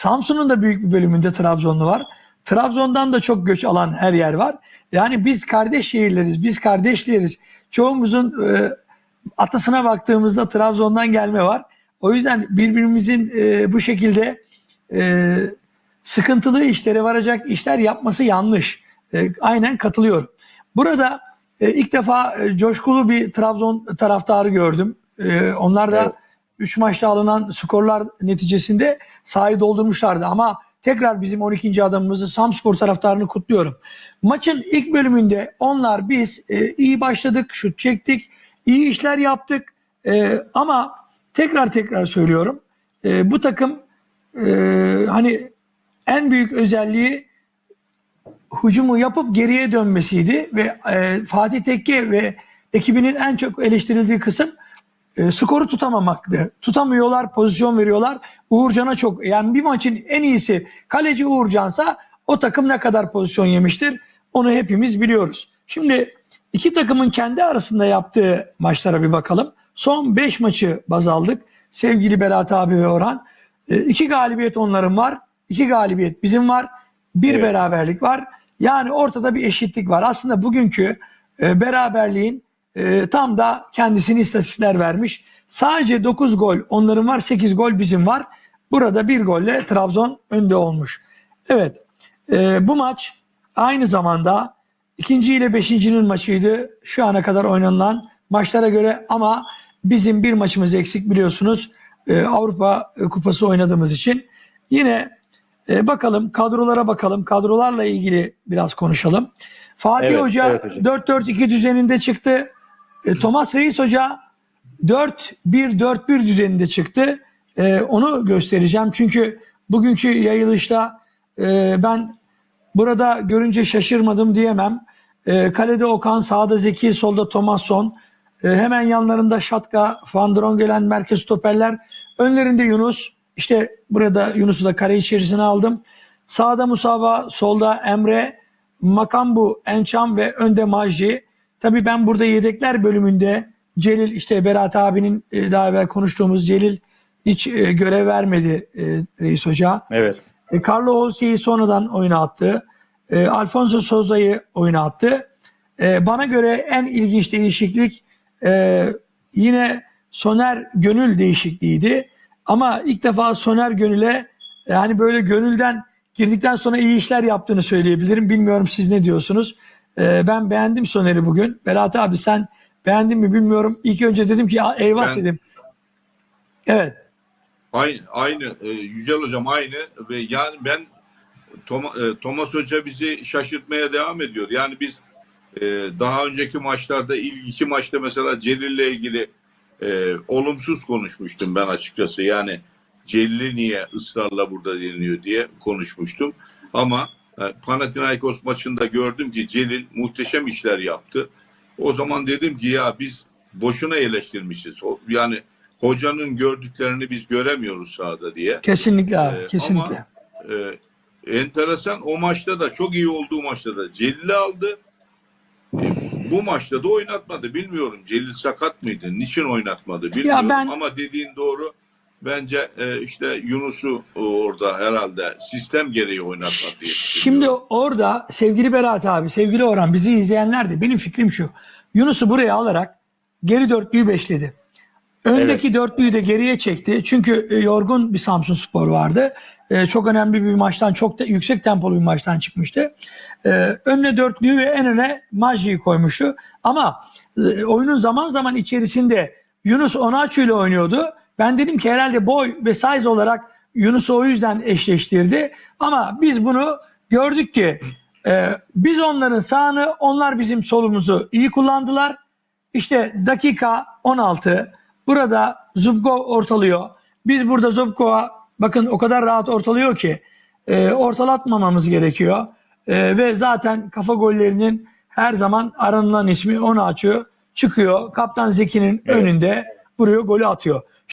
Samsun'un da büyük bir bölümünde Trabzonlu var. Trabzon'dan da çok göç alan her yer var. Yani biz kardeş şehirleriz, biz kardeşleriz. Çoğumuzun e, atasına baktığımızda Trabzon'dan gelme var. O yüzden birbirimizin e, bu şekilde e, sıkıntılı işlere varacak işler yapması yanlış. E, aynen katılıyorum. Burada e, ilk defa e, coşkulu bir Trabzon taraftarı gördüm. E, onlar da Evet. 3 maçta alınan skorlar neticesinde sahayı doldurmuşlardı. Ama tekrar bizim 12. adamımızı Samspor taraftarını kutluyorum. Maçın ilk bölümünde onlar biz e, iyi başladık, şut çektik, iyi işler yaptık. E, ama tekrar tekrar söylüyorum. e, bu takım e, hani en büyük özelliği hücumu yapıp geriye dönmesiydi ve e, Fatih Tekke ve ekibinin en çok eleştirildiği kısım e, skoru tutamamaktı. Tutamıyorlar, pozisyon veriyorlar. Uğurcan'a çok yani bir maçın en iyisi kaleci Uğurcan'sa o takım ne kadar pozisyon yemiştir onu hepimiz biliyoruz. Şimdi iki takımın kendi arasında yaptığı maçlara bir bakalım. Son 5 maçı baz aldık. Sevgili Berat abi ve Orhan. E, iki galibiyet onların var. iki galibiyet bizim var. Bir Evet. beraberlik var. Yani ortada bir eşitlik var. Aslında bugünkü e, beraberliğin e, tam da kendisini istatistikler vermiş. Sadece 9 gol onların var, 8 gol bizim var. Burada bir golle Trabzon önde olmuş. Evet, e, bu maç aynı zamanda ikinci ile beşincinin maçıydı. Şu ana kadar oynanılan maçlara göre ama bizim bir maçımız eksik biliyorsunuz. E, Avrupa Kupası oynadığımız için. Yine e, bakalım kadrolara bakalım. Kadrolarla ilgili biraz konuşalım. Fatih Evet, Hoca evet hocam. 4-4-2 düzeninde çıktı. E, Thomas Reis Hoca 4-1-4-1 düzeninde çıktı. E, onu göstereceğim. Çünkü bugünkü yayılışta e, ben burada görünce şaşırmadım diyemem. E, kalede Okan, sağda Zeki, solda Thomasson. E, hemen yanlarında Şatka, Van Drongelen, merkez stoperler. Önlerinde Yunus. İşte burada Yunus'u da kare içerisine aldım. Sağda Musaba, solda Emre, Makambu, Ençam ve önde Majdi. Tabii ben burada yedekler bölümünde Celil işte Berat abinin e, daha evvel konuştuğumuz Celil hiç e, görev vermedi e, Reis Hoca. Evet. Carlo Hosse'yi sonradan oyuna attı. Alfonso Souza'yı oyuna attı. Bana göre en ilginç değişiklik yine Soner Gönül değişikliğiydi. Ama ilk defa Soner Gönül'e hani böyle gönülden girdikten sonra iyi işler yaptığını söyleyebilirim. Bilmiyorum siz ne diyorsunuz? E, ben beğendim Soner'i bugün. Berat abi sen beğendin mi bilmiyorum. İlk önce dedim ki "Aa, eyvah Ben- dedim. Evet. Aynı, aynı e, Yücel Hocam aynı ve yani ben Toma, e, Thomas Hoca bizi şaşırtmaya devam ediyor. Yani biz e, daha önceki maçlarda ilk iki maçta mesela Celil'le ilgili e, olumsuz konuşmuştum ben açıkçası. Yani Celil'i niye ısrarla burada deniliyor diye konuşmuştum. Ama Panathinaikos maçında gördüm ki Celil muhteşem işler yaptı. O zaman dedim ki ya biz boşuna eleştirmişiz. Yani hocanın gördüklerini biz göremiyoruz sahada diye. Kesinlikle abi. Ee, kesinlikle. ama e, enteresan o maçta da çok iyi olduğu maçta da Celil'i aldı. E, bu maçta da oynatmadı. Bilmiyorum Celil sakat mıydı? Niçin oynatmadı bilmiyorum. ben- Ama dediğin doğru. Bence e, işte Yunus'u orada herhalde sistem gereği oynatmadı diye Şimdi orada sevgili Berat abi, sevgili Orhan bizi izleyenler de benim fikrim şu. Yunus'u buraya alarak geri dörtlüyü beşledi. Öndeki dörtlüyü de geriye çekti. Çünkü e, yorgun bir Samsun Spor vardı. E, çok önemli bir maçtan, çok da yüksek tempolu bir maçtan çıkmıştı. E, önüne dörtlüyü ve en öne Maji'yi koymuştu. Ama e, oyunun zaman zaman içerisinde Yunus Onaçu ile oynuyordu. Ben dedim ki herhalde boy ve size olarak Yunus'u o yüzden eşleştirdi. Ama biz bunu gördük ki e, biz onların sağını, onlar bizim solumuzu iyi kullandılar. İşte dakika 16. Burada Zubko ortalıyor. Biz burada Zubko'ya bakın o kadar rahat ortalıyor ki e, ortalatmamamız gerekiyor. E, ve zaten kafa gollerinin her zaman aranılan ismi onu açıyor. Çıkıyor. Kaptan Zeki'nin Evet. önünde vuruyor golü atıyor.